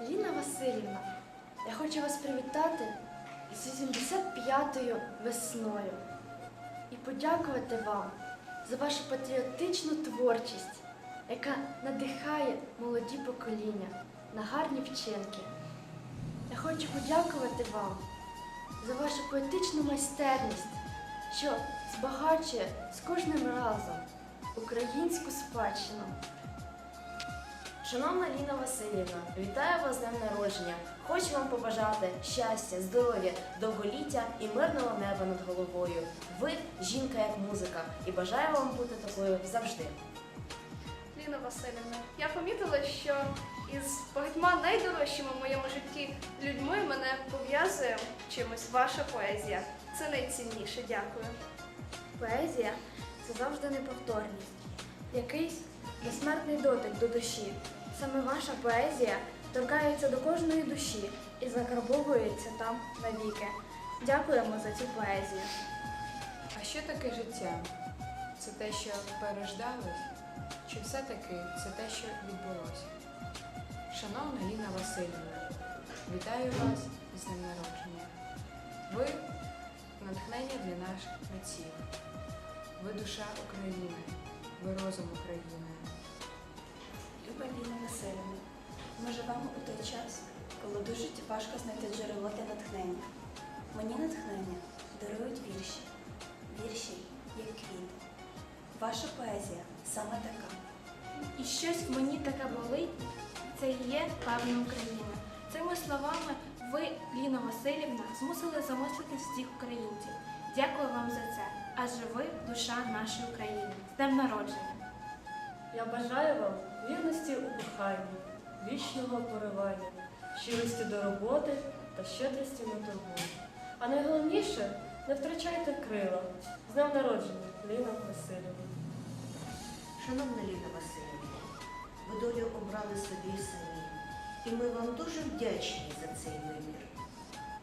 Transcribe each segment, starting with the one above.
Васильівна, я хочу вас привітати з 85-ю весною і подякувати вам за вашу патріотичну творчість, яка надихає молоді покоління на гарні вчинки. Я хочу подякувати вам за вашу поетичну майстерність, що збагачує з кожним разом українську спадщину. Шановна Ліна Васильівна, вітаю вас з днем народження. Хочу вам побажати щастя, здоров'я, довголіття і мирного неба над головою. Ви жінка як музика, і бажаю вам бути такою завжди. Ліна Васильівна, я помітила, що із багатьма найдорожчими в моєму житті людьми мене пов'язує чимось ваша поезія. Це найцінніше, дякую. Поезія це завжди неповторність, якийсь безсмертний дотик до душі. Саме ваша поезія торкається до кожної душі і закарбовується там навіки. Дякуємо за цю поезію. А що таке життя? Це те, що переждалось? Чи все-таки це те, що відбулося? Шановна Ліна Васильівна, вітаю вас з днем народження. Ви натхнення для наших митців. Ви душа України, ви розум України. Люба Ліна ми живемо у той час, коли дуже важко знайти джерело для натхнення. Мені натхнення дарують вірші, вірші як квіти. Ваша поезія саме така. І щось мені таке болить, це і є певна Україна. Цими словами ви, Ліна Васильівна, змусили замислити всіх українців. Дякую вам за це, адже ви душа нашої України. З днем народження! Я бажаю вам вірності у коханні, вічного поривання, щирості до роботи та щедрості на турботу. А найголовніше не втрачайте крила. З днем народження, Ліна Васильівна. Шановна Ліна Васильівна, ви долю обрали собі самі, і ми вам дуже вдячні за цей вибір.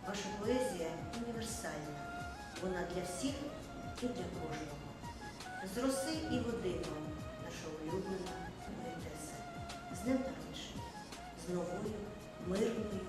Ваша поезія універсальна, вона для всіх і для кожного. З роси і води вам, улюблена поетеса. З днем народження, з новою, мирною